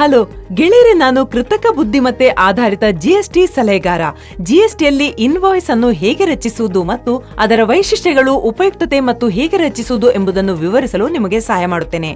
Hello, ಗೆಳೆಯರೆ, ನಾನು ಕೃತಕ ಬುದ್ಧಿಮತ್ತೆ ಆಧಾರಿತ ಜಿಎಸ್ಟಿ ಸಲಹೆಗಾರ. ಜಿಎಸ್ಟಿಯಲ್ಲಿ ಇನ್ವಾಯ್ಸ್ ಅನ್ನು ಹೇಗೆ ರಚಿಸುವುದು ಮತ್ತು ಅದರ ವೈಶಿಷ್ಟ್ಯಗಳು, ಉಪಯುಕ್ತತೆ ಮತ್ತು ಹೇಗೆ ರಚಿಸುವುದು ಎಂಬುದನ್ನು ವಿವರಿಸಲು ನಿಮಗೆ ಸಹಾಯ ಮಾಡುತ್ತೇನೆ.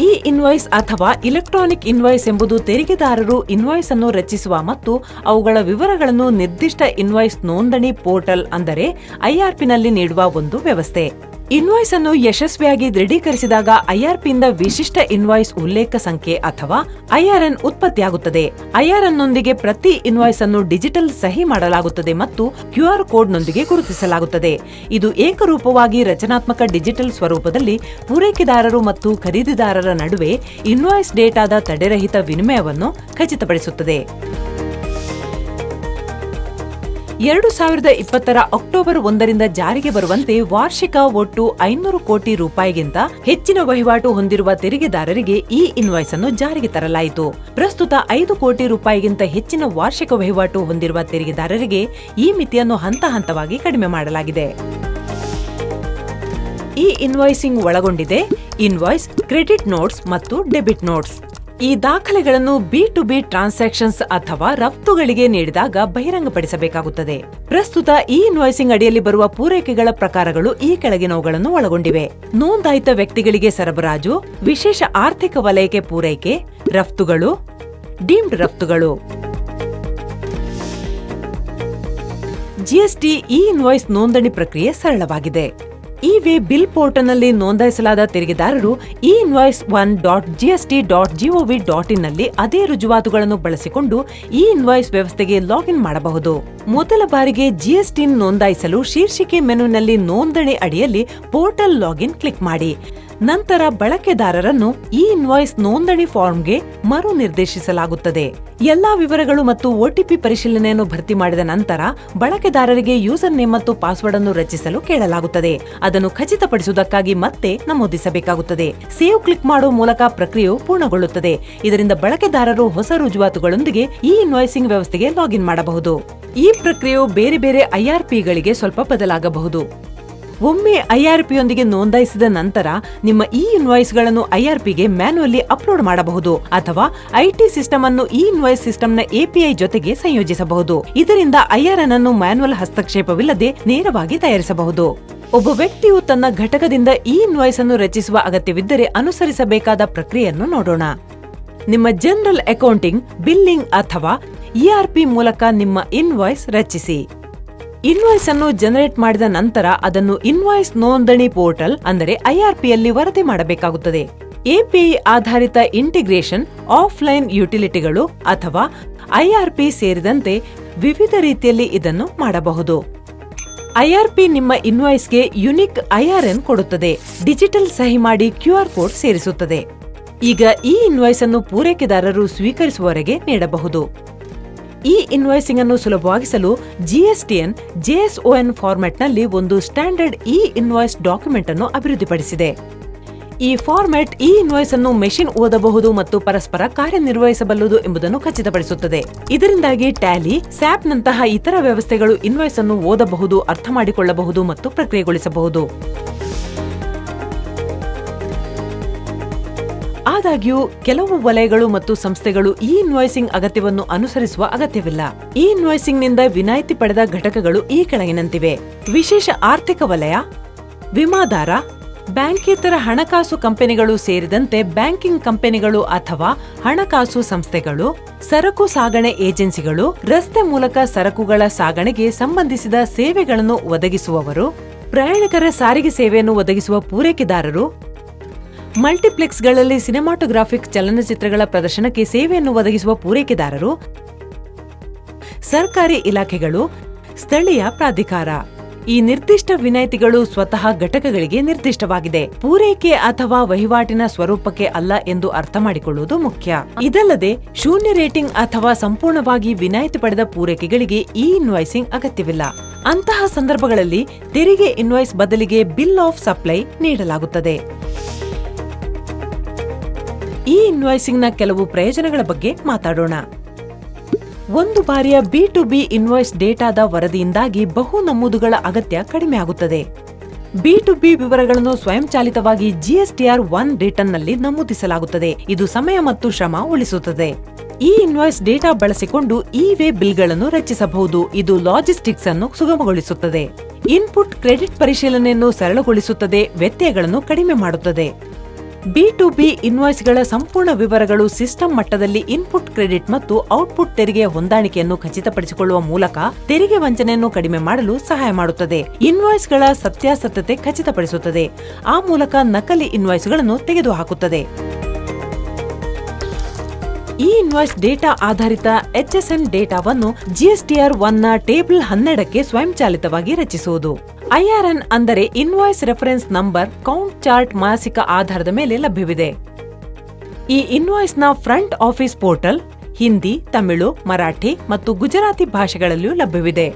ಈ ಇನ್ವಾಯ್ಸ್ ಅಥವಾ ಇಲೆಕ್ಟ್ರಾನಿಕ್ ಇನ್ವಾಯ್ಸ್ ಎಂಬುದು ತೆರಿಗೆದಾರರು ಇನ್ವಾಯ್ಸ್ ಅನ್ನು ರಚಿಸುವ ಮತ್ತು ಅವುಗಳ ವಿವರಗಳನ್ನು ನಿರ್ದಿಷ್ಟ ಇನ್ವಾಯ್ಸ್ ನೋಂದಣಿ ಪೋರ್ಟಲ್ ಅಂದರೆ ಐಆರ್ಪಿನಲ್ಲಿ ನೀಡುವ ಒಂದು ವ್ಯವಸ್ಥೆ. ಇನ್ವಾಯ್ಸ್ ಅನ್ನು ಯಶಸ್ವಿಯಾಗಿ ದೃಢೀಕರಿಸಿದಾಗ ಐಆರ್ಪಿಯಿಂದ ವಿಶಿಷ್ಟ ಇನ್ವಾಯ್ಸ್ ಉಲ್ಲೇಖ ಸಂಖ್ಯೆ ಅಥವಾ ಐಆರ್ಎನ್ ಉತ್ಪತ್ತಿಯಾಗುತ್ತದೆ. ಐಆರ್ಎನ್ ನೊಂದಿಗೆ ಪ್ರತಿ ಇನ್ವಾಯ್ಸ್ ಅನ್ನು ಡಿಜಿಟಲ್ ಸಹಿ ಮಾಡಲಾಗುತ್ತದೆ ಮತ್ತು ಕ್ಯೂಆರ್ ಕೋಡ್ನೊಂದಿಗೆ ಗುರುತಿಸಲಾಗುತ್ತದೆ. ಇದು ಏಕರೂಪವಾಗಿ ರಚನಾತ್ಮಕ ಡಿಜಿಟಲ್ ಸ್ವರೂಪದಲ್ಲಿ ಪೂರೈಕೆದಾರರು ಮತ್ತು ಖರೀದಿದಾರರ ನಡುವೆ ಇನ್ವಾಯ್ಸ್ ಡೇಟಾದ ತಡೆರಹಿತ ವಿನಿಮಯವನ್ನು ಖಚಿತಪಡಿಸುತ್ತದೆ. ಎರಡು ಸಾವಿರದ ಇಪ್ಪತ್ತರ ಅಕ್ಟೋಬರ್ ಒಂದರಿಂದ ಜಾರಿಗೆ ಬರುವಂತೆ ವಾರ್ಷಿಕ ಒಟ್ಟು ಐನೂರು ಕೋಟಿ ರೂಪಾಯಿಗಿಂತ ಹೆಚ್ಚಿನ ವಹಿವಾಟು ಹೊಂದಿರುವ ತೆರಿಗೆದಾರರಿಗೆ ಈ ಇನ್ವಾಯ್ಸ್ ಅನ್ನು ಜಾರಿಗೆ ತರಲಾಯಿತು. ಪ್ರಸ್ತುತ ಐದು ಕೋಟಿ ರೂಪಾಯಿಗಿಂತ ಹೆಚ್ಚಿನ ವಾರ್ಷಿಕ ವಹಿವಾಟು ಹೊಂದಿರುವ ತೆರಿಗೆದಾರರಿಗೆ ಈ ಮಿತಿಯನ್ನು ಹಂತ ಹಂತವಾಗಿ ಕಡಿಮೆ ಮಾಡಲಾಗಿದೆ. ಈ ಇನ್ವಾಯ್ಸಿಂಗ್ ಒಳಗೊಂಡಿದೆ. ಇನ್ವಾಯ್ಸ್ ಕ್ರೆಡಿಟ್ ನೋಟ್ಸ್ ಮತ್ತು ಡೆಬಿಟ್ ನೋಟ್ಸ್ ಈ ದಾಖಲೆಗಳನ್ನು ಬಿ ಟು ಬಿ ಟ್ರಾನ್ಸಾಕ್ಷನ್ಸ್ ಅಥವಾ ರಫ್ತುಗಳಿಗೆ ನೀಡಿದಾಗ ಬಹಿರಂಗಪಡಿಸಬೇಕಾಗುತ್ತದೆ. ಪ್ರಸ್ತುತ ಈ ಇನ್ವಾಯ್ಸಿಂಗ್ ಅಡಿಯಲ್ಲಿ ಬರುವ ಪೂರೈಕೆಗಳ ಪ್ರಕಾರಗಳು ಈ ಕೆಳಗಿನವುಗಳನ್ನು ಒಳಗೊಂಡಿವೆ. ನೋಂದಾಯಿತ ವ್ಯಕ್ತಿಗಳಿಗೆ ಸರಬರಾಜು, ವಿಶೇಷ ಆರ್ಥಿಕ ವಲಯಕ್ಕೆ ಪೂರೈಕೆ, ರಫ್ತುಗಳು, ಡೀಮ್ಡ್ ರಫ್ತುಗಳು. ಜಿಎಸ್ಟಿ ಇ ಇನ್ವಾಯ್ಸ್ ನೋಂದಣಿ ಪ್ರಕ್ರಿಯೆ ಸರಳವಾಗಿದೆ. ಈ ವೇ ಬಿಲ್ ಪೋರ್ಟಲ್ನಲ್ಲಿ ನೋಂದಾಯಿಸಲಾದ ತೆರಿಗೆದಾರರು e invoice one dot GST dot GOV dot ಇನ್ನಲ್ಲಿ ಅದೇ ರುಜುವಾತುಗಳನ್ನು ಬಳಸಿಕೊಂಡು ಈ ಇನ್ವಾಯ್ಸ್ ವ್ಯವಸ್ಥೆಗೆ ಲಾಗಿನ್ ಮಾಡಬಹುದು. ಮೊದಲ ಬಾರಿಗೆ ಜಿಎಸ್ಟಿ ನೋಂದಾಯಿಸಲು ಶೀರ್ಷಿಕೆ ಮೆನುನಲ್ಲಿ ನೋಂದಣಿ ಅಡಿಯಲ್ಲಿ ಪೋರ್ಟಲ್ ಲಾಗಿನ್ ಕ್ಲಿಕ್ ಮಾಡಿ. ನಂತರ ಬಳಕೆದಾರರನ್ನು ಈ ಇನ್ವಾಯ್ಸ್ ನೋಂದಣಿ ಫಾರ್ಮ್ಗೆ ಮರು ನಿರ್ದೇಶಿಸಲಾಗುತ್ತದೆ ಎಲ್ಲಾ ವಿವರಗಳು ಮತ್ತು ಒಟಿಪಿ ಪರಿಶೀಲನೆಯನ್ನು ಭರ್ತಿ ಮಾಡಿದ ನಂತರ ಬಳಕೆದಾರರಿಗೆ ಯೂಸರ್ ನೇಮ್ ಮತ್ತು ಪಾಸ್ವರ್ಡ್ ಅನ್ನು ರಚಿಸಲು ಕೇಳಲಾಗುತ್ತದೆ. ಅದನ್ನು ಖಚಿತಪಡಿಸುವುದಕ್ಕಾಗಿ ಮತ್ತೆ ನಮೂದಿಸಬೇಕಾಗುತ್ತದೆ. ಸೇವ್ ಕ್ಲಿಕ್ ಮಾಡುವ ಮೂಲಕ ಪ್ರಕ್ರಿಯೆಯು ಪೂರ್ಣಗೊಳ್ಳುತ್ತದೆ. ಇದರಿಂದ ಬಳಕೆದಾರರು ಹೊಸ ರುಜುವಾತುಗಳೊಂದಿಗೆ ಈ ಇನ್ವಾಯ್ಸಿಂಗ್ ವ್ಯವಸ್ಥೆಗೆ ಲಾಗಿನ್ ಮಾಡಬಹುದು. ಈ ಪ್ರಕ್ರಿಯೆಯು ಬೇರೆ ಬೇರೆ ಐಆರ್ಪಿಗಳಿಗೆ ಸ್ವಲ್ಪ ಬದಲಾಗಬಹುದು. ಒಮ್ಮೆ ಐಆರ್ಪಿಯೊಂದಿಗೆ ನೋಂದಾಯಿಸಿದ ನಂತರ ನಿಮ್ಮ ಈ ಇನ್ವಾಯ್ಸ್ಗಳನ್ನು ಐಆರ್ಪಿಗೆ ಮ್ಯಾನುವಲ್ಲಿ ಅಪ್ಲೋಡ್ ಮಾಡಬಹುದು ಅಥವಾ ಐಟಿ ಸಿಸ್ಟಮ್ ಅನ್ನು ಈ ಇನ್ವಾಯ್ಸ್ ಸಿಸ್ಟಮ್ನ ಎಪಿಐ ಜೊತೆಗೆ ಸಂಯೋಜಿಸಬಹುದು. ಇದರಿಂದ ಐಆರ್ಎನ್ ಅನ್ನು ಮ್ಯಾನುವಲ್ ಹಸ್ತಕ್ಷೇಪವಿಲ್ಲದೆ ನೇರವಾಗಿ ತಯಾರಿಸಬಹುದು. ಒಬ್ಬ ವ್ಯಕ್ತಿಯು ತನ್ನ ಘಟಕದಿಂದ ಈ ಇನ್ವಾಯ್ಸ್ ಅನ್ನು ರಚಿಸುವ ಅಗತ್ಯವಿದ್ದರೆ ಅನುಸರಿಸಬೇಕಾದ ಪ್ರಕ್ರಿಯೆಯನ್ನು ನೋಡೋಣ. ನಿಮ್ಮ ಜನರಲ್ ಅಕೌಂಟಿಂಗ್, ಬಿಲ್ಲಿಂಗ್ ಅಥವಾ ಇಆರ್ಪಿ ಮೂಲಕ ನಿಮ್ಮ ಇನ್ವಾಯ್ಸ್ ರಚಿಸಿ. ಇನ್ವಾಯ್ಸ್ ಅನ್ನು ಜನರೇಟ್ ಮಾಡಿದ ನಂತರ ಅದನ್ನು ಇನ್ವಾಯ್ಸ್ ನೋಂದಣಿ ಪೋರ್ಟಲ್ ಅಂದರೆ ಐಆರ್ಪಿಯಲ್ಲಿ ವರದಿ ಮಾಡಬೇಕಾಗುತ್ತದೆ. ಎಪಿಐ ಆಧಾರಿತ ಇಂಟಿಗ್ರೇಷನ್ ಆಫ್ಲೈನ್ ಯುಟಿಲಿಟಿಗಳು ಅಥವಾ ಐಆರ್ಪಿ ಸೇರಿದಂತೆ ವಿವಿಧ ರೀತಿಯಲ್ಲಿ ಇದನ್ನು ಮಾಡಬಹುದು. ಐಆರ್ಪಿ ನಿಮ್ಮ ಇನ್ವಾಯ್ಸ್ಗೆ ಯುನಿಕ್ ಐಆರ್ಎನ್ ಕೊಡುತ್ತದೆ. ಡಿಜಿಟಲ್ ಸಹಿ ಮಾಡಿ ಕ್ಯೂಆರ್ ಕೋಡ್ ಸೇರಿಸುತ್ತದೆ. ಈಗ ಈ ಇನ್ವಾಯ್ಸ್ ಅನ್ನು ಪೂರೈಕೆದಾರರು ಸ್ವೀಕರಿಸುವವರೆಗೆ ನೀಡಬಹುದು. ಈ ಇನ್ವಾಯ್ಸಿಂಗ್ ಅನ್ನು ಸುಲಭವಾಗಿಸಲು ಜಿಎಸ್ಟಿಎನ್ ಜೆಎಸ್ಒಎನ್ ಫಾರ್ಮ್ಯಾಟ್ನಲ್ಲಿ ಒಂದು ಸ್ಟ್ಯಾಂಡರ್ಡ್ ಇ ಇನ್ವಾಯ್ಸ್ ಡಾಕ್ಯುಮೆಂಟ್ ಅನ್ನು ಅಭಿವೃದ್ಧಿಪಡಿಸಿದೆ. ಈ ಫಾರ್ಮ್ಯಾಟ್ ಈ ಇನ್ವಾಯ್ಸ್ ಅನ್ನು ಮೆಷಿನ್ ಓದಬಹುದು ಮತ್ತು ಪರಸ್ಪರ ಕಾರ್ಯನಿರ್ವಹಿಸಬಲ್ಲದು ಎಂಬುದನ್ನು ಖಚಿತಪಡಿಸುತ್ತದೆ. ಇದರಿಂದಾಗಿ ಟ್ಯಾಲಿ ಸ್ಯಾಪ್ ನಂತಹ ಇತರ ವ್ಯವಸ್ಥೆಗಳು ಇನ್ವಾಯ್ಸ್ ಅನ್ನು ಓದಬಹುದು, ಅರ್ಥ ಮಾಡಿಕೊಳ್ಳಬಹುದು ಮತ್ತು ಪ್ರಕ್ರಿಯೆಗೊಳಿಸಬಹುದು. ಆದಾಗ್ಯೂ, ಕೆಲವು ವಲಯಗಳು ಮತ್ತು ಸಂಸ್ಥೆಗಳು ಈ ಇನ್ವಾಯ್ಸಿಂಗ್ ಅಗತ್ಯವನ್ನು ಅನುಸರಿಸುವ ಅಗತ್ಯವಿಲ್ಲ. ಈ ಇನ್ವಾಯ್ಸಿಂಗ್ನಿಂದ ವಿನಾಯಿತಿ ಪಡೆದ ಘಟಕಗಳು ಈ ಕೆಳಗಿನಂತಿವೆ. ವಿಶೇಷ ಆರ್ಥಿಕ ವಲಯ, ವಿಮಾದಾರ ಬ್ಯಾಂಕೇತರ ಹಣಕಾಸು ಕಂಪನಿಗಳು ಸೇರಿದಂತೆ ಬ್ಯಾಂಕಿಂಗ್ ಕಂಪನಿಗಳು ಅಥವಾ ಹಣಕಾಸು ಸಂಸ್ಥೆಗಳು, ಸರಕು ಸಾಗಣೆ ಏಜೆನ್ಸಿಗಳು, ರಸ್ತೆ ಮೂಲಕ ಸರಕುಗಳ ಸಾಗಣೆಗೆ ಸಂಬಂಧಿಸಿದ ಸೇವೆಗಳನ್ನು ಒದಗಿಸುವವರು, ಪ್ರಯಾಣಿಕರ ಸಾರಿಗೆ ಸೇವೆಯನ್ನು ಒದಗಿಸುವ ಪೂರೈಕೆದಾರರು, ಮಲ್ಟಿಪ್ಲೆಕ್ಸ್ಗಳಲ್ಲಿ ಸಿನಿಮಾಟೋಗ್ರಾಫಿಕ್ ಚಲನಚಿತ್ರಗಳ ಪ್ರದರ್ಶನಕ್ಕೆ ಸೇವೆಯನ್ನು ಒದಗಿಸುವ ಪೂರೈಕೆದಾರರು, ಸರ್ಕಾರಿ ಇಲಾಖೆಗಳು, ಸ್ಥಳೀಯ ಪ್ರಾಧಿಕಾರ. ಈ ನಿರ್ದಿಷ್ಟ ವಿನಾಯಿತಿಗಳು ಸ್ವತಃ ಘಟಕಗಳಿಗೆ ನಿರ್ದಿಷ್ಟವಾಗಿದೆ. ಪೂರೈಕೆ ಅಥವಾ ವಹಿವಾಟಿನ ಸ್ವರೂಪಕ್ಕೆ ಅಲ್ಲ ಎಂದು ಅರ್ಥ ಮಾಡಿಕೊಳ್ಳುವುದು ಮುಖ್ಯ. ಇದಲ್ಲದೆ, ಶೂನ್ಯ ರೇಟಿಂಗ್ ಅಥವಾ ಸಂಪೂರ್ಣವಾಗಿ ವಿನಾಯಿತಿ ಪಡೆದ ಪೂರೈಕೆಗಳಿಗೆ ಈ ಇನ್ವಾಯ್ಸಿಂಗ್ ಅಗತ್ಯವಿಲ್ಲ. ಅಂತಹ ಸಂದರ್ಭಗಳಲ್ಲಿ ತೆರಿಗೆ ಇನ್ವಾಯ್ಸ್ ಬದಲಿಗೆ ಬಿಲ್ ಆಫ್ ಸಪ್ಲೈ ನೀಡಲಾಗುತ್ತದೆ. ಈ ಇನ್ವಾಯ್ಸಿಂಗ್ನ ಕೆಲವು ಪ್ರಯೋಜನಗಳ ಬಗ್ಗೆ ಮಾತಾಡೋಣ. ಒಂದು ಬಾರಿಯ ಬಿ ಟು ಬಿ ಇನ್ವಾಯ್ಸ್ ಡೇಟಾದ ವರದಿಯಿಂದಾಗಿ ಬಹು ನಮೂದುಗಳ ಅಗತ್ಯ ಕಡಿಮೆ ಆಗುತ್ತದೆ. ಬಿ ಟು ಬಿ ವಿವರಗಳನ್ನು ಸ್ವಯಂಚಾಲಿತವಾಗಿ ಜಿಎಸ್ಟಿಆರ್ ಒನ್ ರಿಟರ್ನ್ನಲ್ಲಿ ನಮೂದಿಸಲಾಗುತ್ತದೆ. ಇದು ಸಮಯ ಮತ್ತು ಶ್ರಮ ಉಳಿಸುತ್ತದೆ. ಈ ಇನ್ವಾಯ್ಸ್ ಡೇಟಾ ಬಳಸಿಕೊಂಡು ಇ ವೇ ಬಿಲ್ಗಳನ್ನು ರಚಿಸಬಹುದು. ಇದು ಲಾಜಿಸ್ಟಿಕ್ಸ್ ಅನ್ನು ಸುಗಮಗೊಳಿಸುತ್ತದೆ. ಇನ್ಪುಟ್ ಕ್ರೆಡಿಟ್ ಪರಿಶೀಲನೆಯನ್ನು ಸರಳಗೊಳಿಸುತ್ತದೆ. ವ್ಯತ್ಯಯಗಳನ್ನು ಕಡಿಮೆ ಮಾಡುತ್ತದೆ. ಬಿ ಟು ಬಿ ಇನ್ವಾಯ್ಸ್ಗಳ ಸಂಪೂರ್ಣ ವಿವರಗಳು ಸಿಸ್ಟಮ್ ಮಟ್ಟದಲ್ಲಿ ಇನ್ಪುಟ್ ಕ್ರೆಡಿಟ್ ಮತ್ತು ಔಟ್ಪುಟ್ ತೆರಿಗೆಯ ಹೊಂದಾಣಿಕೆಯನ್ನು ಖಚಿತಪಡಿಸಿಕೊಳ್ಳುವ ಮೂಲಕ ತೆರಿಗೆ ವಂಚನೆಯನ್ನು ಕಡಿಮೆ ಮಾಡಲು ಸಹಾಯ ಮಾಡುತ್ತದೆ. ಇನ್ವಾಯ್ಸ್ಗಳ ಸತ್ಯಾಸತ್ಯತೆ ಖಚಿತಪಡಿಸುತ್ತದೆ. ಆ ಮೂಲಕ ನಕಲಿ ಇನ್ವಾಯ್ಸ್ಗಳನ್ನು ತೆಗೆದುಹಾಕುತ್ತದೆ. ಈ ಇನ್ವಾಯ್ಸ್ ಡೇಟಾ ಆಧಾರಿತ ಎಚ್ಎಸ್ಎನ್ ಡೇಟಾವನ್ನು ಜಿಎಸ್ಟಿಆರ್ ಒನ್ನ ಟೇಬಲ್ ಹನ್ನೆರಡಕ್ಕೆ ಸ್ವಯಂಚಾಲಿತವಾಗಿ ರಚಿಸುವುದು. ಐಆರ್ಎನ್ ಅಂದರೆ invoice reference number count chart ಮಾಸಿಕ ಆಧಾರದ ಮೇಲೆ ಲಭ್ಯವಿದೆ. ಈ ಇನ್ವಾಯ್ಸ್ನ front office portal Hindi, Tamil, Marathi ಮತ್ತು ಗುಜರಾತಿ ಭಾಷೆಗಳಲ್ಲಿಯೂ ಲಭ್ಯವಿದೆ.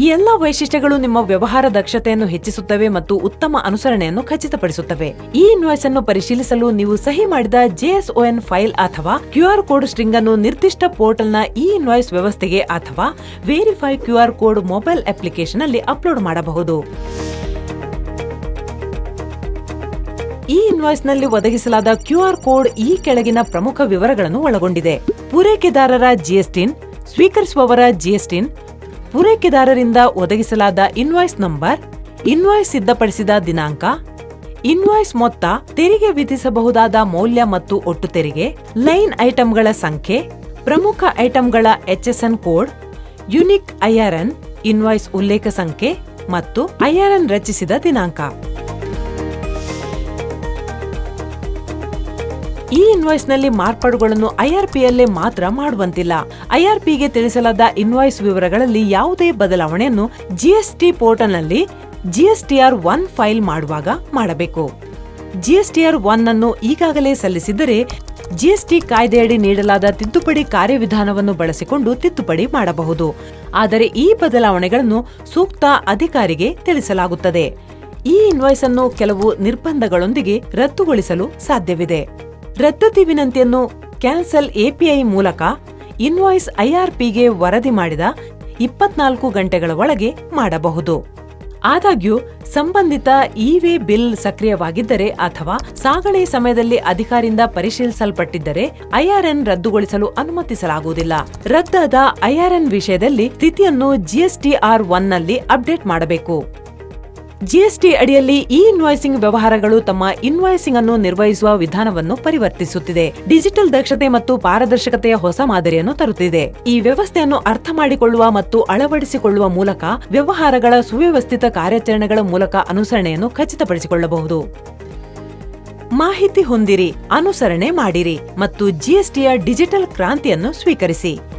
ಈ ಎಲ್ಲ ವೈಶಿಷ್ಟ್ಯಗಳು ನಿಮ್ಮ ವ್ಯವಹಾರ ದಕ್ಷತೆಯನ್ನು ಹೆಚ್ಚಿಸುತ್ತವೆ ಮತ್ತು ಉತ್ತಮ ಅನುಸರಣೆಯನ್ನು ಖಚಿತಪಡಿಸುತ್ತವೆ. ಈ ಇನ್ವಾಯ್ಸ್ ಅನ್ನು ಪರಿಶೀಲಿಸಲು ನೀವು ಸಹಿ ಮಾಡಿದ ಜೆಎಸ್ಒಎನ್ ಫೈಲ್ ಅಥವಾ ಕ್ಯೂಆರ್ ಕೋಡ್ ಸ್ಟ್ರಿಂಗ್ ಅನ್ನು ನಿರ್ದಿಷ್ಟ ಪೋರ್ಟಲ್ನ ಇ ಇನ್ವಾಯ್ಸ್ ವ್ಯವಸ್ಥೆಗೆ ಅಥವಾ verify QR code mobile application ಅಲ್ಲಿ ಅಪ್ಲೋಡ್ ಮಾಡಬಹುದು. ಈ ಇನ್ವಾಯ್ಸ್ನಲ್ಲಿ ಒದಗಿಸಲಾದ ಕ್ಯೂಆರ್ ಕೋಡ್ ಈ ಕೆಳಗಿನ ಪ್ರಮುಖ ವಿವರಗಳನ್ನು ಒಳಗೊಂಡಿದೆ. ಪೂರೈಕೆದಾರರ ಜಿಎಸ್ಟಿನ್ ಸ್ವೀಕರಿಸುವವರ ಜಿಎಸ್ಟಿನ್ ಪೂರೈಕೆದಾರರಿಂದ ಒದಗಿಸಲಾದ ಇನ್ವಾಯ್ಸ್ ನಂಬರ್ ಇನ್ವಾಯ್ಸ್ ಸಿದ್ಧಪಡಿಸಿದ ದಿನಾಂಕ ಇನ್ವಾಯ್ಸ್ ಮೊತ್ತ, ತೆರಿಗೆ ವಿಧಿಸಬಹುದಾದ ಮೌಲ್ಯ ಮತ್ತು ಒಟ್ಟು ತೆರಿಗೆ, ಲೈನ್ ಐಟಂಗಳ ಸಂಖ್ಯೆ, ಪ್ರಮುಖ ಐಟಂಗಳ HSN code unique IRN invoice ಉಲ್ಲೇಖ ಸಂಖ್ಯೆ ಮತ್ತು ಐಆರ್ಎನ್ ರಚಿಸಿದ ದಿನಾಂಕ. ಈ ಇನ್ವಾಯ್ಸ್ನಲ್ಲಿ ಮಾರ್ಪಾಡುಗಳನ್ನು ಐಆರ್ಪಿಯಲ್ಲೇ ಮಾತ್ರ ಮಾಡುವಂತಿಲ್ಲ. ಐಆರ್ಪಿಗೆ ತಿಳಿಸಲಾದ ಇನ್ವಾಯ್ಸ್ ವಿವರಗಳಲ್ಲಿ ಯಾವುದೇ ಬದಲಾವಣೆಯನ್ನು ಜಿಎಸ್ಟಿ ಪೋರ್ಟಲ್ನಲ್ಲಿ ಜಿಎಸ್ಟಿಆರ್ ಒನ್ ಫೈಲ್ ಮಾಡುವಾಗ ಮಾಡಬೇಕು. ಜಿಎಸ್ಟಿಆರ್ ಒನ್ ಅನ್ನು ಈಗಾಗಲೇ ಸಲ್ಲಿಸಿದ್ದರೆ ಜಿಎಸ್ಟಿ ಕಾಯ್ದೆಯಡಿ ನೀಡಲಾದ ತಿದ್ದುಪಡಿ ಕಾರ್ಯವಿಧಾನವನ್ನು ಬಳಸಿಕೊಂಡು ತಿದ್ದುಪಡಿ ಮಾಡಬಹುದು. ಆದರೆ ಈ ಬದಲಾವಣೆಗಳನ್ನು ಸೂಕ್ತ ಅಧಿಕಾರಿಗೆ ತಿಳಿಸಲಾಗುತ್ತದೆ. ಈ ಇನ್ವಾಯ್ಸ್ ಅನ್ನು ಕೆಲವು ನಿರ್ಬಂಧಗಳೊಂದಿಗೆ ರದ್ದುಗೊಳಿಸಲು ಸಾಧ್ಯವಿದೆ. ರದ್ದತಿ ವಿನಂತಿಯನ್ನು ಕ್ಯಾನ್ಸಲ್ ಎಪಿಐ ಮೂಲಕ ಇನ್ವಾಯ್ಸ್ ಐಆರ್ಪಿಗೆ ವರದಿ ಮಾಡಿದ ಇಪ್ಪತ್ನಾಲ್ಕು ಗಂಟೆಗಳ ಒಳಗೆ ಮಾಡಬಹುದು. ಆದಾಗ್ಯೂ, ಸಂಬಂಧಿತ ಇ-ವೇ ಬಿಲ್ ಸಕ್ರಿಯವಾಗಿದ್ದರೆ ಅಥವಾ ಸಾಗಣೆ ಸಮಯದಲ್ಲಿ ಅಧಿಕಾರಿಯಿಂದ ಪರಿಶೀಲಿಸಲ್ಪಟ್ಟಿದ್ದರೆ ಐಆರ್ಎನ್ ರದ್ದುಗೊಳಿಸಲು ಅನುಮತಿಸಲಾಗುವುದಿಲ್ಲ. ರದ್ದಾದ ಐಆರ್ಎನ್ ವಿಷಯದಲ್ಲಿ ಸ್ಥಿತಿಯನ್ನು ಜಿಎಸ್ಟಿಆರ್ ಒನ್ನಲ್ಲಿ ಅಪ್ಡೇಟ್ ಮಾಡಬೇಕು. ಜಿಎಸ್ಟಿ ಅಡಿಯಲ್ಲಿ ಇ ಇನ್ವಾಯ್ಸಿಂಗ್ ವ್ಯವಹಾರಗಳು ತಮ್ಮ ಇನ್ವಾಯ್ಸಿಂಗ್ ಅನ್ನು ನಿರ್ವಹಿಸುವ ವಿಧಾನವನ್ನು ಪರಿವರ್ತಿಸುತ್ತಿದೆ. ಡಿಜಿಟಲ್ ದಕ್ಷತೆ ಮತ್ತು ಪಾರದರ್ಶಕತೆಯ ಹೊಸ ಮಾದರಿಯನ್ನು ತರುತ್ತಿದೆ. ಈ ವ್ಯವಸ್ಥೆಯನ್ನು ಅರ್ಥ ಮಾಡಿಕೊಳ್ಳುವ ಮತ್ತು ಅಳವಡಿಸಿಕೊಳ್ಳುವ ಮೂಲಕ ವ್ಯವಹಾರಗಳ ಸುವ್ಯವಸ್ಥಿತ ಕಾರ್ಯಾಚರಣೆಗಳ ಮೂಲಕ ಅನುಸರಣೆಯನ್ನು ಖಚಿತಪಡಿಸಿಕೊಳ್ಳಬಹುದು. ಮಾಹಿತಿ ಹೊಂದಿರಿ, ಅನುಸರಣೆ ಮಾಡಿರಿ ಮತ್ತು ಜಿಎಸ್ಟಿಯ ಡಿಜಿಟಲ್ ಕ್ರಾಂತಿಯನ್ನು ಸ್ವೀಕರಿಸಿ.